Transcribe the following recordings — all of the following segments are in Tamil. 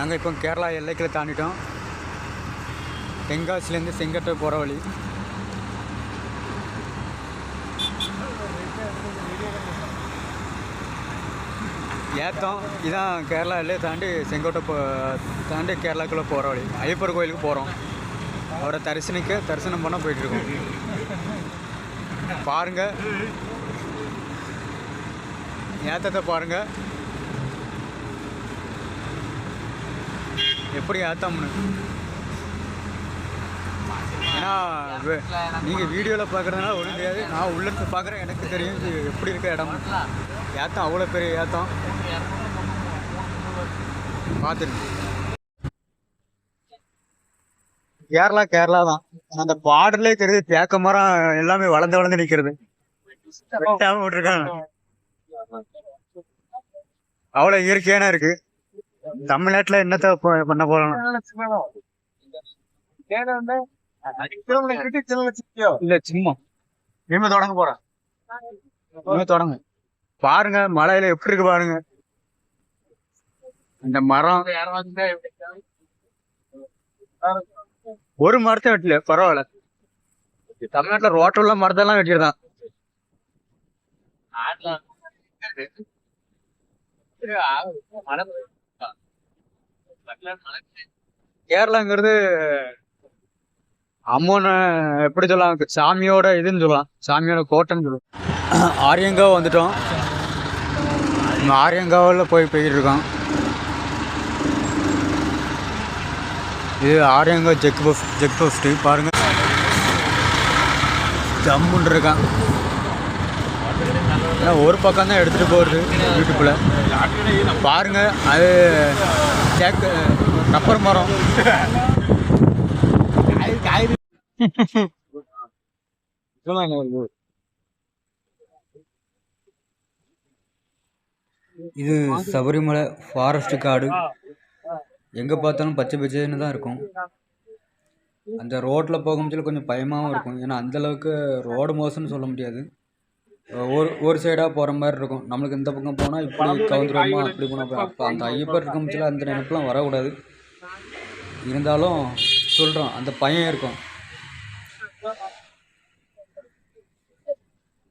நாங்கள் இப்போ கேரளா எல்லைக்கில் தாண்டிட்டோம். தென்காசிலேருந்து செங்கட்டை போகிற வழி. ஏத்தம் இதான் கேரளா எல்லையை தாண்டி செங்கோட்டை போ தாண்டி கேரளாக்குள்ளே போகிற வழி. ஐயப்பர் கோயிலுக்கு போகிறோம் அவரை தரிசனிக்க தரிசனம் பண்ண போயிட்டுருக்கோம். பாருங்க. ஏத்தத்தை பாருங்கள் எப்படி ஏத்தம்னு? ஏன்னா நீங்கள் நீங்க வீடியோவில் பார்க்குறதுனால ஒன்றும் தெரியாது. நான் உள்ள இருந்து பார்க்குறேன் எனக்கு தெரியும் எப்படி இருக்க இடம். ஏத்தம் அவ்வளோ பெரிய ஏத்தம். பார்த்துருக்கு கேரளா கேரளா தான். அந்த பார்டர்லேயே தெரியுது தேக்க மரம் எல்லாமே வளர்ந்து வளர்ந்து நிற்கிறது விட்டுருக்காங்க. அவ்வளோ இயற்கையான இருக்கு. தமிழ்நாட்டுல என்னத்த பண்ண போறோம்? இல்ல. சும்மா இனிமே தொடங்க போறேன். இனிமே தொடங்க. பாருங்க மலையில எப்படி இருக்கு பாருங்க. இந்த மரம் ஒரு மரத்தை வெட்டல பரவாயில்ல. தமிழ்நாட்டுல ரோட்டுள்ள மரத்தெல்லாம் வெட்டிருந்தான் கேரளாங்கிறது அம்மன் எப்படி சொல்லலாம்? சாமியோட இதுன்னு சொல்லலாம். சாமியோட கோட்டைன்னு சொல்லலாம். ஆரியங்காவ் வந்துட்டோம். ஆரியங்காவில் போய் போயிட்டு இருக்கோம். இது Aryankavu check post check post. பாருங்கள் ஜம்முன்னு இருக்கான் ஏன்னா ஒரு பக்கம் தான் எடுத்துகிட்டு போகிறது யூடியூப்பில் பாருங்க அது தேக்கு ரப்பர் மரம். இது சபரிமலை ஃபாரஸ்ட் காடு. எங்கே பார்த்தாலும் பச்சை பச்சைன்னு தான் இருக்கும். அந்த ரோட்டில் போகும்போது கொஞ்சம் பயமாகவும் இருக்கும். ஏன்னா அந்த அளவுக்கு ரோடு மோசம்னு சொல்ல முடியாது. ஒரு ஒரு சைடாக போகிற மாதிரி இருக்கும். நம்மளுக்கு இந்த பக்கம் போனால் இப்படி கவுந்துருவோமா அப்படி போனால் அப்போ அந்த ஐயப்பர் இருக்கும். அந்த நினைப்பெல்லாம் வரக்கூடாது. இருந்தாலும் சொல்கிறோம் அந்த பயம் இருக்கும்.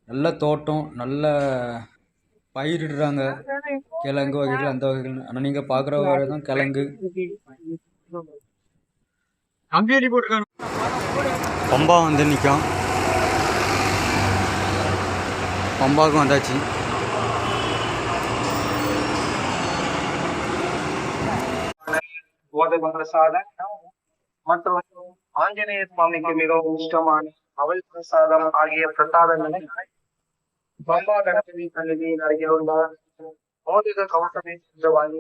நல்ல தோட்டம் நல்ல பயிரிடுறாங்க கிழங்கு வகைகள் அந்த வகைகள். ஆனால் நீங்கள் பார்க்குற வகை தான் கிழங்கு. பம்பா வந்து நிற்கும் பம்பாவுக்கு வந்தாச்சு. மற்றும் ஆஞ்சநேய சுவாமிக்கு மிகவும் இஷ்டமான அவல் பிரசாதம் ஆகிய பிரசாதங்களை பம்பா கணபதி சன்னிதியில் அருகிலுள்ளார் மோதிக கவசமே சென்று வாங்கி.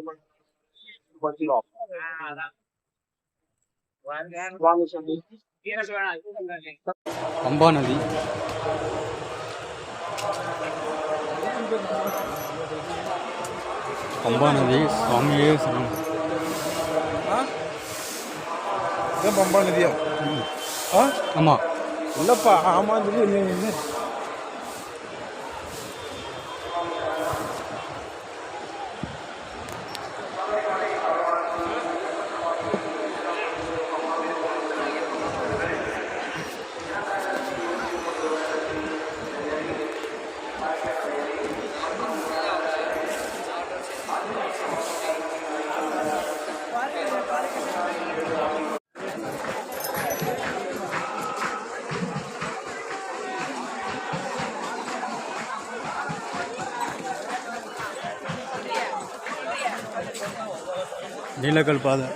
பம்பா நதி. பம்பா நதி சுவாமியே சரணம். பம்பா நதியா ஆ? ஆமாம் இல்லப்பா ஆமா சொல்லி என்ன? நீலக்கல் பாதை.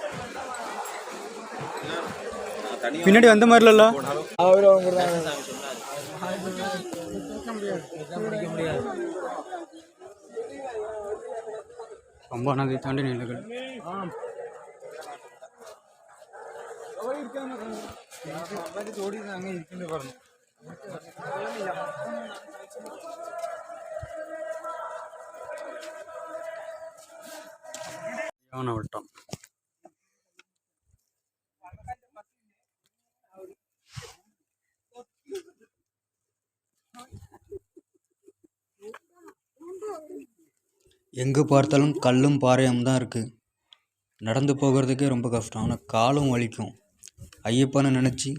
பின்னாடி வந்த மாதிரி இல்லல்ல அவர் அவங்க பம்பா நதி தாண்டி நீலக்கல். யானவட்டம் எங்கே பார்த்தாலும் கல்லும் பாறையும் தான் இருக்குது நடந்து போகிறதுக்கே ரொம்ப கஷ்டம். ஆனால் காலும் வலிக்கும். ஐயப்பனை நினச்சி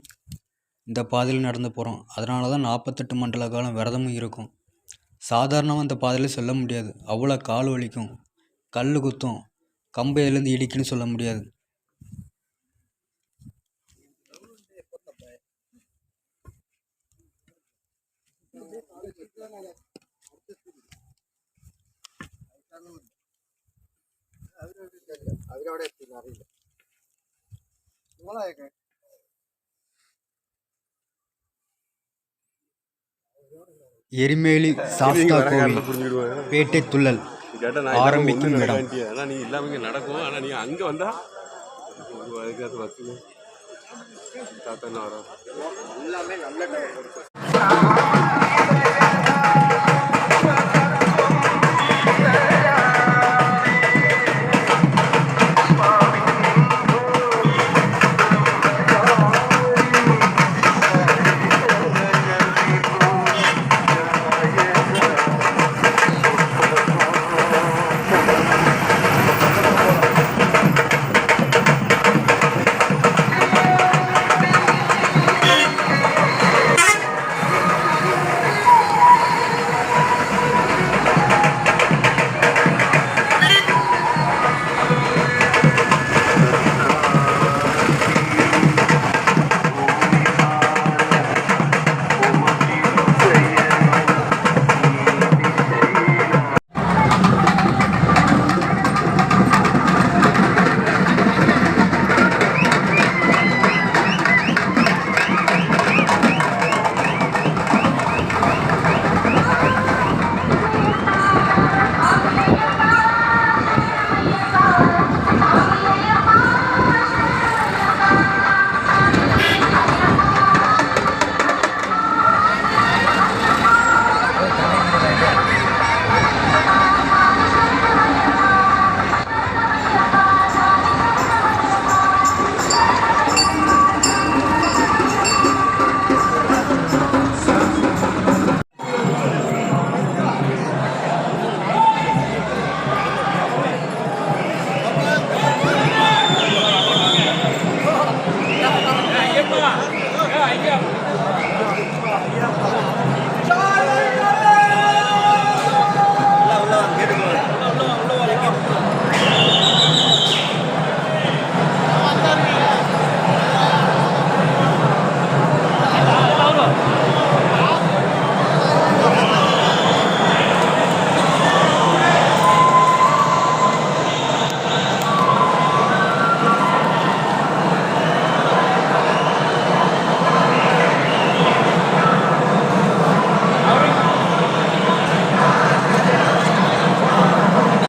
இந்த பாதையில் நடந்து போகிறோம் அதனால தான் நாற்பத்தெட்டு மண்டல காலம் விரதமும் இருக்கும். சாதாரணமாக அந்த பாதையில் செல்ல முடியாது. அவ்வளோ கால் வலிக்கும். கல் குத்தும். கம்பு எழுந்து இடிக்குன்னு சொல்ல முடியாது. எரிமேலி சாஸ்தா கோவில் பேட்டை துள்ளல். கேட்டா நான் ஆரம்பிக்கும் இடம். ஆனால் நீ இல்லாம இங்க நடக்கும். ஆனால் நீ அங்க வந்தா அதுக்காக பஸ் தாத்தா என்ன வரும்